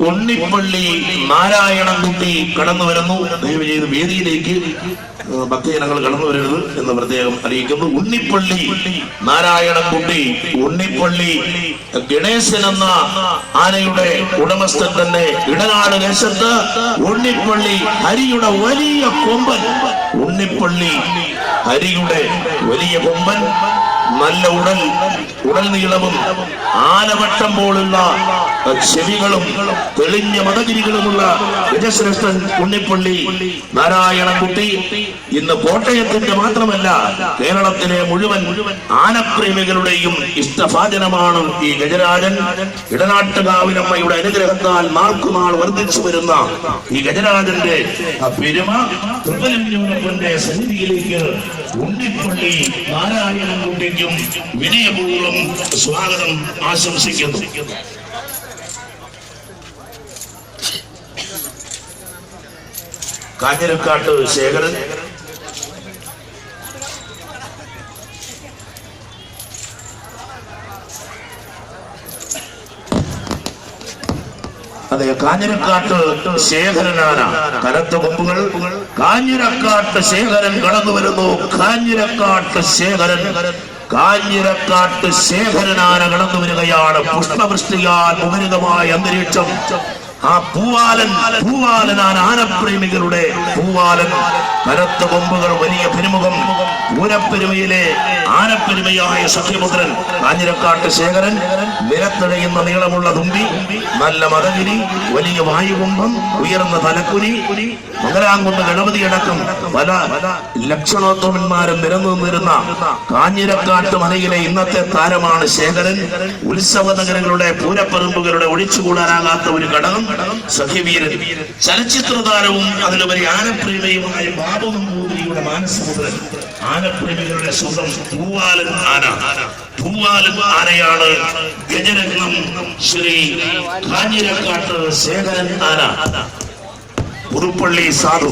ഉണ്ണിപ്പള്ളി നാരായണൻകുട്ടി കടന്നു വരുന്നു. ദയവ് ചെയ്ത് വേദിയിലേക്ക് ഭക്തജനങ്ങൾ കടന്നു വരരുത് എന്ന് പ്രത്യേകം അറിയിക്കുന്നു. ഉണ്ണിപ്പള്ളി നാരായണൻകുട്ടി ഉണ്ണിപ്പള്ളി ഗണേശൻ എന്ന ആനയുടെ ഉടമസ്ഥൻ തന്നെ ഇടനാട് ദേശത്ത്. ഉണ്ണിപ്പള്ളി ഹരിയുടെ വലിയ കൊമ്പൻ. ഉണ്ണിപ്പള്ളി ഹരിയുടെ വലിയ കൊമ്പൻ. നല്ല ഉടൽ ഉടൽ നീളവും ആനവട്ടം പോലുള്ള ചെവികളും തെളിഞ്ഞ മതഗിരികളുമുള്ള ഗജശ്രേഷ്ഠൻ ഉണ്ണിപ്പള്ളി നാരായണൻകുട്ടി ഇന്ന് കോട്ടയത്തിന്റെ മാത്രമല്ല കേരളത്തിലെ മുഴുവൻ ആനപ്രേമികളുടെയും ഇഷ്ടഭാജനമാണ് ഈ ഗജരാജൻ. ഇടനാട്ടുകാവിനമ്മയുടെ അനുഗ്രഹത്താൽ നാൾക്കുനാൾ വർദ്ധിച്ചു വരുന്ന ഈ ഗജരാജന്റെ പെരുമ തൃപ്പലഞ്ഞൂരപ്പന്റെ സന്നിധിയിലേക്ക് ഉണ്ണിപ്പള്ളി നാരായണൻകുട്ടിക്കും വിനയപൂർവം സ്വാഗതം ആശംസിക്കുന്നു. കാഞ്ഞിരക്കാട്ട് ശേഖരൻ. അതെ കാഞ്ഞിരക്കാട്ട് ശേഖരനാണ്. കനത്ത കൊമ്പുകൾ. കാഞ്ഞിരക്കാട്ട് ശേഖരൻ കടന്നു വരുന്നു കാഞ്ഞിരക്കാട്ട് ശേഖരൻ കാഞ്ഞിരക്കാട്ട് ശേഖരനാന കടന്നു വരികയാണ്. പുഷ്പവൃഷ്ടിയാൽ മുഖരിതമായ അന്തരീക്ഷം. ആ പൂവാലൻ പൂവാലനാണ് ആനപ്രേമികളുടെ പൂവാലൻ. കനത്ത കൊമ്പുകൾ വലിയ പെരുമുഖം. പൂരപ്പെരുമയിലെ ആനപ്പെരുമയായ സഖ്യപുത്രൻ കാഞ്ഞിരക്കാട്ട് ശേഖരൻ നിലത്തിഴയുന്ന നീളമുള്ള തുമ്പി നല്ല മതഗിരി വലിയ വായുകുംഭം ഉയർന്ന തലക്കുരി മകരാങ്കുന്ന് ഗണപതി അടക്കം പല ലക്ഷണോത്തമന്മാരും നിരന്നിരുന്ന കാഞ്ഞിരക്കാട്ട് മലയിലെ ഇന്നത്തെ താരമാണ് ശേഖരൻ. ഉത്സവ നഗരങ്ങളുടെ പൂരപ്പറമ്പുകളുടെ ഒഴിച്ചുകൂടാനാകാത്ത ഒരു ഘടകം സഖ്യവീരൻ ചലച്ചിത്ര താരവും അതിലുപരി ആനപ്രേമിയുമായ ബാബു നമ്പൂതിരിയുടെ മാനസപുത്രൻ ആനപ്രേമികളുടെ സ്വന്തം പൂവാലൻ ആന. പൂവാലൻ ആനയാണ് ഗജരത്നം ശ്രീ കാഞ്ഞിരക്കാട്ട് ശേഖരൻ ആന. പുതുപ്പള്ളി സാധു.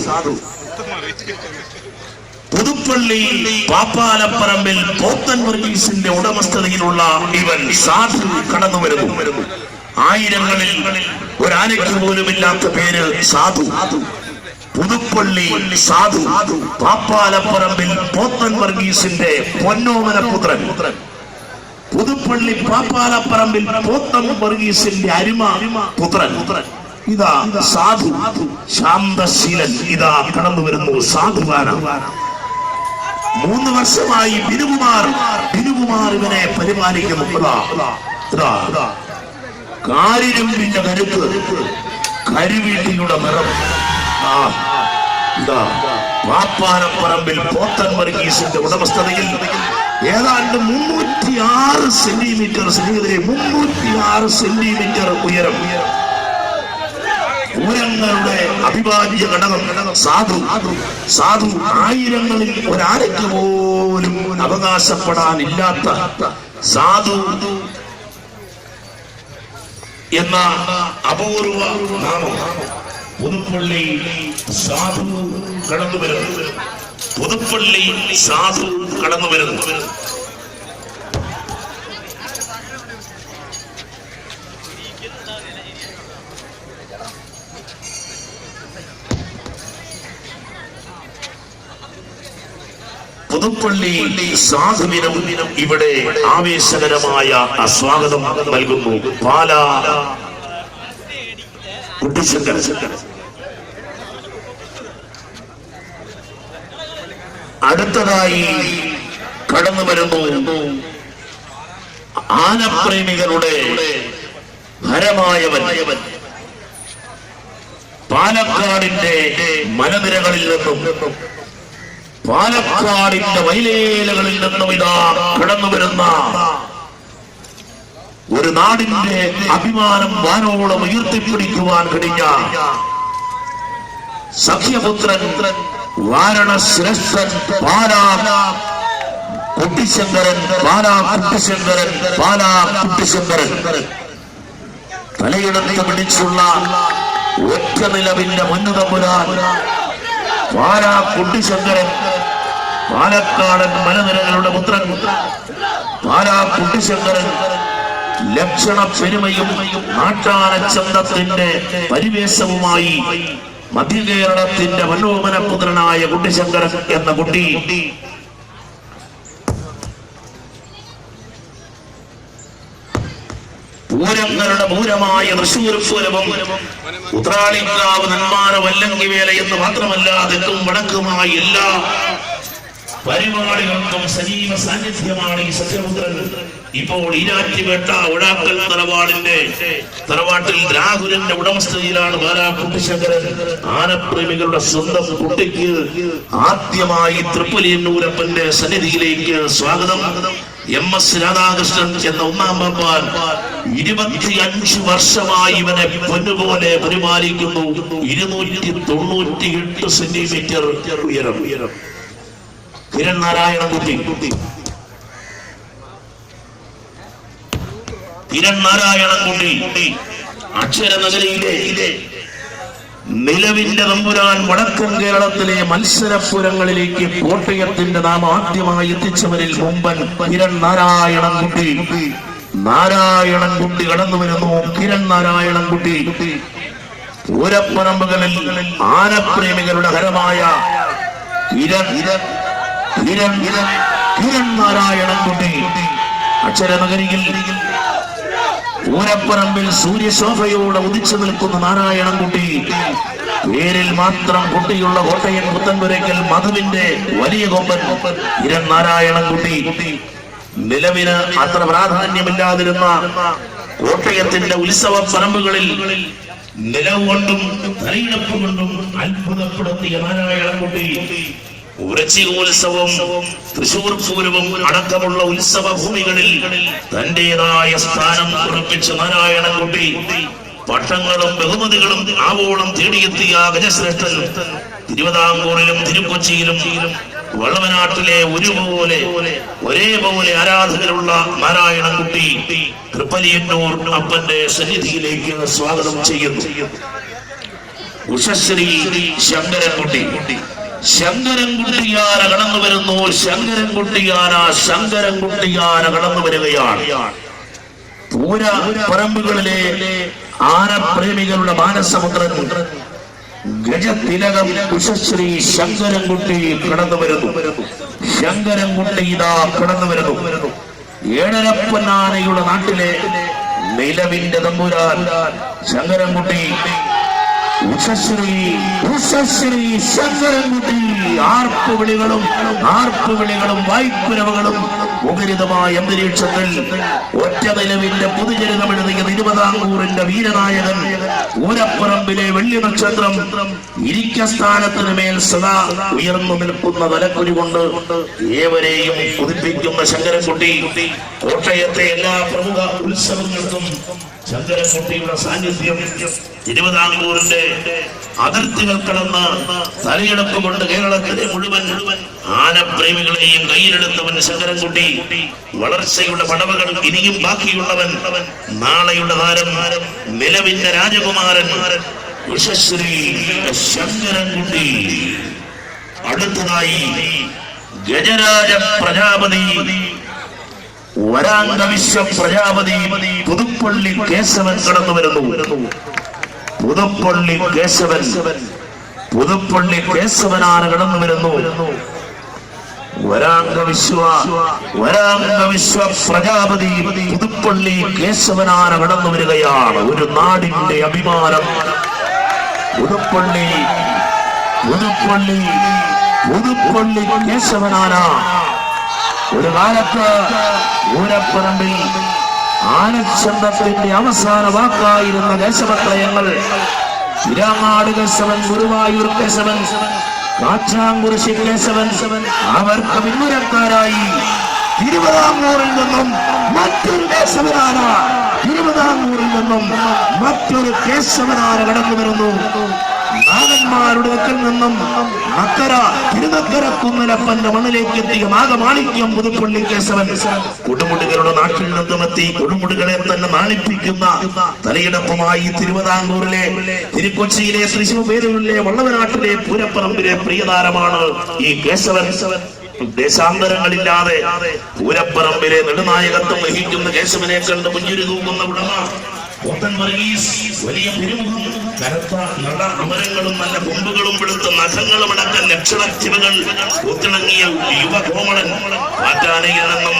പുതുപ്പള്ളി പാപ്പാലപ്പറമ്പിൽ പോത്തൻ വർഗീസിന്റെ ഉടമസ്ഥതയിലുള്ള ഇവൻ സാധു കടന്നു വരുന്നു ആയിരങ്ങളിൽ ഒരാനയ്ക്ക് പോലുമില്ലാത്ത പേര് സാധു. പുതുപ്പള്ളി സാധു. പാപ്പാലപ്പറമ്പിൽ പോത്തൻ വർഗീസിന്റെ പൊന്നോമന പുത്രൻ. പുതുപ്പള്ളി പാപ്പാലപ്പറമ്പിൽ പോത്തൻ വർഗീസിന്റെ അരിമ പുത്രൻ. ഇതാ സാധു. ശാന്തശീലൻ ഇതാ കടന്നു വരുന്നു സാധുവാന. മൂന്ന് വർഷമായി ബിനുകുമാർ ബിനുകുമാർ ഇവനെ പരിപാലിക്കുന്നു. ഇതാ ഇതാ. കാരിരുമ്പിന്റെ കരുത്ത്. കരുവീട്ടിലൂടെ നിറം. ആ പാപ്പാനപ്പറമ്പിൽ പോത്തൻ വർഗീസിന്റെ ഉടമസ്ഥതയിൽ ഏതാണ്ട് മുന്നൂറ്റി ആറ് സെന്റിമീറ്റർ സ്നേഹിതരെ മുന്നൂറ്റി ആറ് സെന്റിമീറ്റർ ഉയരം. പൂരങ്ങളുടെ അഭിവാജ്യ ഘടകം സാധു. സാധു ആയിരങ്ങളിൽ ഒരാരയ്ക്ക് പോലും അവകാശപ്പെടാനില്ലാത്ത സാധു എന്ന അപൂർവ നാമം. പുതുപ്പള്ളി സാധു കടന്നു വരുന്നു പുതുപ്പള്ളി സാധു കടന്നു വരുന്നു പുതുപ്പള്ളി സാധുവിനും ഇവിടെ ആവേശകരമായ സ്വാഗതം നൽകുന്നു. പാല കുട്ടിശങ്കർ അടുത്തതായി കടന്നു വരുന്നു ആനപ്രേമികളുടെ ഭരമായവൻ. പാലക്കാടിന്റെ മലനിരകളിൽ നിന്നും പാലക്കാടിന്റെ വൈലേലകളിൽ നിന്നും ഇതാ കടന്നു വരുന്ന ഒരു നാടിന്റെ അഭിമാനം വാനോളം ഉയർത്തിപ്പിടിക്കുവാൻ കഴിഞ്ഞ സഖ്യപുത്രൻ വാരണശ്രേഷ്ഠൻ പാലാ കുട്ടിശങ്കരൻ പാലാ കുട്ടിശങ്കരൻ പാലാ കുട്ടിശങ്കരൻ. തലയിടത്ത് പിടിച്ചുള്ള ഒറ്റ നിലവിന്റെ മുന്നുതമ്പുരാൻ പാലാ കുട്ടിശങ്കരൻ പാലക്കാടൻ മലനിരകളുടെ പുത്രൻ പാലാ കുട്ടിശങ്കരൻ ലക്ഷണ പെരുമയും നാട്ടാന ചന്തത്തിന്റെ പരിവേശവുമായി മധ്യകേരളത്തിന്റെ മനോമന പുത്രനായ കുട്ടിശങ്കരൻ എന്ന കുട്ടി. പൂരങ്ങളുടെ പൂരമായ തൃശൂർ പൂരവും ഉത്രാളിക്കാവ് നന്മാര വല്ലങ്കി വേല എന്ന് മാത്രമല്ല തെക്കും വടക്കുമായി എല്ലാ പരിപാടികൾക്കും സജീവ സാന്നിധ്യമാണ് ഈ സത്യപുത്രൻ. ഇപ്പോൾ ഈരാറ്റുപേട്ട ഒഴാക്കൽ തറവാടിന്റെ തറവാട്ടിൽ രാഹുലിന്റെ ഉടമസ്ഥതയിലാണ് ബാലാ കുട്ടിശങ്കരൻ ആനപ്രേമികളുടെ സ്വന്തം കുട്ടിക്ക് ആദ്യമായി തൃപ്പലിയന്നൂരപ്പന്റെ സന്നിധിയിലേക്ക് സ്വാഗതം. എം എസ് രാധാകൃഷ്ണൻ എന്ന ഒന്നാം പമ്പാൻ ഇരുപത്തിയഞ്ച് വർഷമായി ഇവനെ പൊന്നുപോലെ പരിപാലിക്കുന്നു. ഇരുന്നൂറ്റി തൊണ്ണൂറ്റി എട്ട് സെന്റിമീറ്റർ ഉയരം ഉയരം. കിരൺ നാരായണൻകുട്ടി കിരൺ നാരായണൻകുട്ടി അക്ഷരനഗരയിലെ നിലവിന്റെ തമ്പുരാൻ വടക്കൻ കേരളത്തിലെ മത്സരപ്പുരങ്ങളിലേക്ക് കോട്ടയത്തിന്റെ നാം ആദ്യമായി എത്തിച്ചവരിൽ മുമ്പൻ കിരൺ നാരായണൻകുട്ടി നാരായണൻകുട്ടി കടന്നു വരുന്നു. കിരൺ നാരായണൻകുട്ടി പൂരപ്പറമ്പുകളിൽ ആനപ്രേമികളുടെ ഹരമായ കിരൺ നാരായണൻകുട്ടി പൂരപ്പറമ്പിൽ സൂര്യശോഭയോടെ ഉദിച്ചു നിൽക്കുന്ന നാരായണൻകുട്ടി പേരിൽ മാത്രം കുട്ടിയുള്ള കോട്ടയൻ പുത്തൻപുരയ്ക്കൽ മധുവിന്റെ വലിയ കൊമ്പൻ ഇരൻ നാരായണൻകുട്ടി നിലവിന് അത്ര പ്രാധാന്യമില്ലാതിരുന്ന കോട്ടയത്തിന്റെ ഉത്സവ പറമ്പുകളിൽ നിലവുകൊണ്ടും തലയിടപ്പ് കൊണ്ടും അത്ഭുതപ്പെടുത്തിയ നാരായണൻകുട്ടി ഉറച്ചികോത്സവം തൃശൂർ പൂരവും അടക്കമുള്ള ഉത്സവ ഭൂമികളിൽ തന്റേതായ സ്ഥാനം ഉറപ്പിച്ച നാരായണൻകുട്ടി പട്ടങ്ങളും ബഹുമതികളും ആവോളം തേടിയെത്തിയ ഗജശ്രേഷ്ഠൻ തിരുവിതാംകൂറിലും തിരുക്കൊച്ചിയിലും വള്ളവനാട്ടിലെ ഒരുപോലെ ഒരേപോലെ ആരാധകരുള്ള നാരായണൻകുട്ടി തൃപ്പലിയന്നൂർ അപ്പന്റെ സന്നിധിയിലേക്ക് സ്വാഗതം ചെയ്യുന്നു. ഉഷശ്രീ ശങ്കരൻകുട്ടി. ശങ്കരൻകുട്ടിയാന കടന്നു വരുന്നു. ശങ്കരൻകുട്ടിയാന ശങ്കരൻകുട്ടിയാന കടന്നു വരികയാണ്. പൂര പറമ്പുകളിലെ ആനപ്രേമികളുടെ മാനസമുദ്രൻ ഗജതിലകം കുശശ്രീ ശങ്കരൻകുട്ടി കടന്നു വരുന്നു. ശങ്കരൻകുട്ടി ഇതാ കടന്നു വരുന്നു. ഏഴരപ്പനാനയുടെ നാട്ടിലെ നിലവിന്റെ തമ്പുരാൻ ശങ്കരൻകുട്ടി ഉഷശ്രീ ഉഷശ്രീ ശങ്കരൻകുട്ടി ആർപ്പുവിളികളും ആർപ്പുവിളികളും അന്തരീക്ഷത്തിൽ ഒറ്റ നിലവിന്റെ പുതുചരിതം എഴുതിയ തിരുവിതാംകൂറിന്റെ വീരനായകൻ. ഊരപ്പറമ്പിലെ വെള്ളി നക്ഷത്രം ഇരിക്കസ്ഥാനത്തിന് മേൽ സദാ ഉയർന്നു നിൽക്കുന്ന തലക്കുരി കൊണ്ട് ഏവരെയും കുതിപ്പിക്കുന്ന ശങ്കരൻകുട്ടി. കോട്ടയത്തെ എല്ലാ പ്രമുഖ ഉത്സവങ്ങൾക്കും ശങ്കരൻകുട്ടിയുടെ സാന്നിധ്യം തിരുവിതാംകൂറിന്റെ അതിർത്തികൾ കടന്ന് തലയെടുപ്പ് കേരളത്തിലെ മുഴുവൻ ആനപ്രേമികളെയും കയ്യിലെടുത്തവൻ ശങ്കരൻകുട്ടി. വളർച്ചയുടെ പടവുകൾ ഇനിയും ബാക്കിയുള്ളവൻ നാളെയുടെ താരം നിലവിന്റെ രാജകുമാരൻ ഉഷശ്രീ ശങ്കരൻകുട്ടി. അടുത്തതായി ഗജരാജ പ്രജാപതി. വരാംഗ പ്രജാപതി പുതുപ്പള്ളി കേശവൻ കടന്നു വരുന്നു പുതുപ്പള്ളി കേശവൻ പുതുപ്പള്ളി കേശവനാണ് കടന്നു വരുന്നു വരാംഗ വിശ്വ വരാംഗ വിശ്വ പ്രജാപതി പുതുപ്പള്ളി കേശവനാന കടന്നു വരികയാണ് ഒരു നാടിന്റെ അഭിമാനം. പുതുപ്പള്ളി പുതുപ്പള്ളി പുതുപ്പള്ളി കേശവനാന ഒരു കാലത്ത് ഊരപ്പറമ്പിൽ ആനച്ചന്തത്തിന്റെ അവസാന വാക്കായിരുന്ന കേശവത്രയങ്ങൾ ഇരാങ്ങാട് കേശവൻ ഗുരുവായൂർ കേശവൻ കാച്ചാങ്കുറിശി കേശവൻ അവർക്ക് പിന്മുരക്കാരായി തിരുവിതാംകൂറിൽ നിന്നും മറ്റൊരു കേശവനാന തിരുവിതാംകൂറിൽ നിന്നും മറ്റൊരു കേശവനാന കടന്നു വരുന്നു നാഗന്മാരുടെ വക്കിൽ നിന്നും അക്കര തിരുനക്കര കുന്നലപ്പന്റെ മണ്ണിലേക്ക് എത്തിയ നാഗമാണിക്യം പുതുപ്പള്ളി കേശവൻ. കൊടുമുടികളുടെ നാട്ടിൽ നിന്നും എത്തി കൊടുമുടികളെ തന്നെ നാണിപ്പിക്കുന്ന തലയിടപ്പമായി തിരുവിതാംകൂറിലെ തിരുക്കൊച്ചിയിലെ തൃശൂർ പേരുകളിലെ വള്ളവനാട്ടിലെ പൂരപ്പറമ്പിലെ പ്രിയതാരമാണ് ഈ കേശവൻ. ദേശാന്തരങ്ങളില്ലാതെ പൂരപ്പറമ്പിലെ നെടുനായകത്വം വഹിക്കുന്ന കേശവനെ കണ്ട് മുഞ്ചിരി തൂങ്ങുന്ന ഉടമ പോത്തൻ വർഗീസ് വലിയ പെരുമുഖം കനത്ത നട അമരങ്ങളും നല്ല കൊമ്പുകളും വെളുത്ത നഖങ്ങളും അടക്കം ലക്ഷണത്തിവകൾ ഒത്തിണങ്ങിയ യുവകോമളൻ പാറ്റാനയിൽ നിന്നും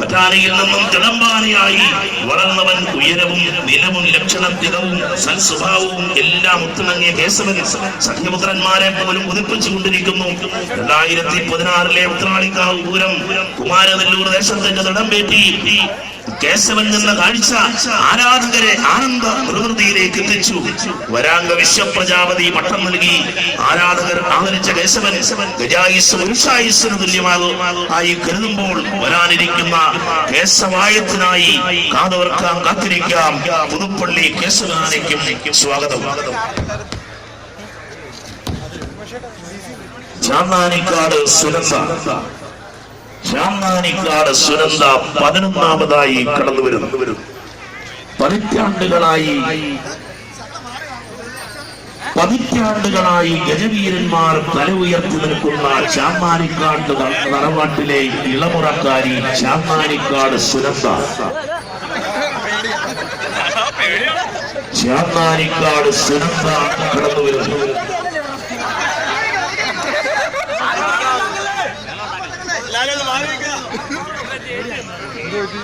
പറ്റാനയിൽ നിന്നും തിളമ്പാനയായി വളർന്നവൻ ഉയരവും നിലവും ലക്ഷണത്തികവും സൽസ്വഭാവവും എല്ലാം ഒത്തിണങ്ങിയ കേശവൻ സഖ്യപുത്രന്മാരെ പോലും ഉദിപ്പിച്ചുകൊണ്ടിരിക്കുന്നു. രണ്ടായിരത്തി പതിനാറിലെ ഉത്രാളിക്കാവ് പൂരം കുമാരനെല്ലൂർ ദേശത്തിന്റെ നടമ്പേറ്റി കേശവൻ നിന്ന കാഴ്ച ആരാധകരെ ആനന്ദ പ്രകൃതിയിലേക്ക് എത്തിച്ചു. വരാംഗ വിശ്വപ്രജാപതി പട്ടം നൽകി ആരാധകർ ആദരിച്ച കേശവൻ ഗജായുസ് തുല്യമാകും. ആയി കരുതുമ്പോൾ വരാനിരിക്കുന്ന കേശവായത്തിനായി കാതോർക്കാം കാത്തിരിക്കാം. പുതുപ്പള്ളി കേശവനാനയ്ക്കും സ്വാഗതം. ചാന്നാനിക്കാട് സുരന്ദ ചാന്നാനിക്കാട് സുനന്ദ പതിനൊന്നാമതായി കടന്നു വരുന്നു. പതിറ്റാണ്ടുകളായി പതിറ്റാണ്ടുകളായി ഗജവീരന്മാർ തല ഉയർത്തി നിൽക്കുന്ന ചാമ്മാനിക്കാട് തറവാട്ടിലെ ഇളമുറക്കാരി ചാമ്മാനിക്കാട് സുനന്ദ. ചാമ്മാനിക്കാട് സുനന്ദ കടന്നു വരുന്നു.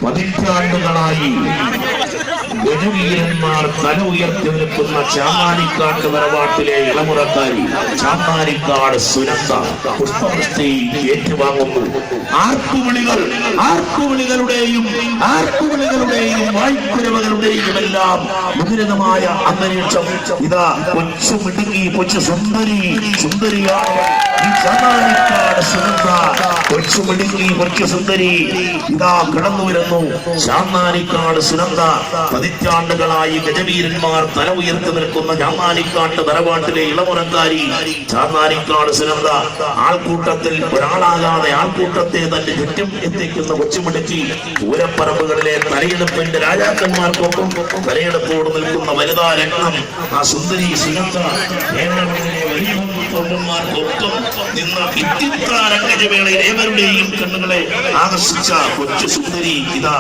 പതിറ്റാണ്ടുകളായി ഗജവീരന്മാർ തല ഉയർത്തി നിൽക്കുന്ന ചാമാനിക്കാട്ട് വരവാട്ടിലെ ഇളമുറക്കാരി ചാമാനിക്കാട് സുനന്ദ പുഷ്പവൃഷ്ടി ഏറ്റുവാങ്ങുന്നു. ആർക്കുവിളികൾ ആർക്കുവിളികളുടെയും ആർക്കുവിളികളുടെയും വായ്പുരവകളുടെയും എല്ലാം മുഖരിതമായ അന്തരീക്ഷം ഇതാ കൊച്ചു മിടുങ്ങി കൊച്ചു സുന്ദരി സുന്ദരിയാണ് ഈ ചാമാനിക്കാട് സുനന്ദ കൊച്ചു മിടുങ്ങി കൊച്ചു സുന്ദരി ഇതാ കടന്നു വരുന്നു ചാന്നാനിക്കാട് സുനന്ദ പതിറ്റാണ്ടുകളായി ഗജവീരന്മാർ തല ഉയർത്തി നിൽക്കുന്ന ചാന്നാനിക്കാട്ട് തറവാട്ടിലെ ഇളമുറക്കാരി ചാന്നാനിക്കാട് സുനന്ദ ആൾക്കൂട്ടത്തിൽ ഒരാളാകാതെ ആൾക്കൂട്ടത്തെ തന്റെ ചുറ്റും എത്തിക്കുന്ന കൊച്ചുമിടുക്കി പൂരപ്പറമ്പുകളിലെ തലയെടുപ്പിന്റെ രാജാക്കന്മാർക്കൊപ്പം തലയെടുപ്പോട് നിൽക്കുന്ന വനിതാ രത്നം ആ സുന്ദരി സുനന്ദ നിന്ന ഏവരുടെയും കണ്ണുകളെ ആകർഷിച്ച കൊച്ചു സുന്ദരി ഇതാ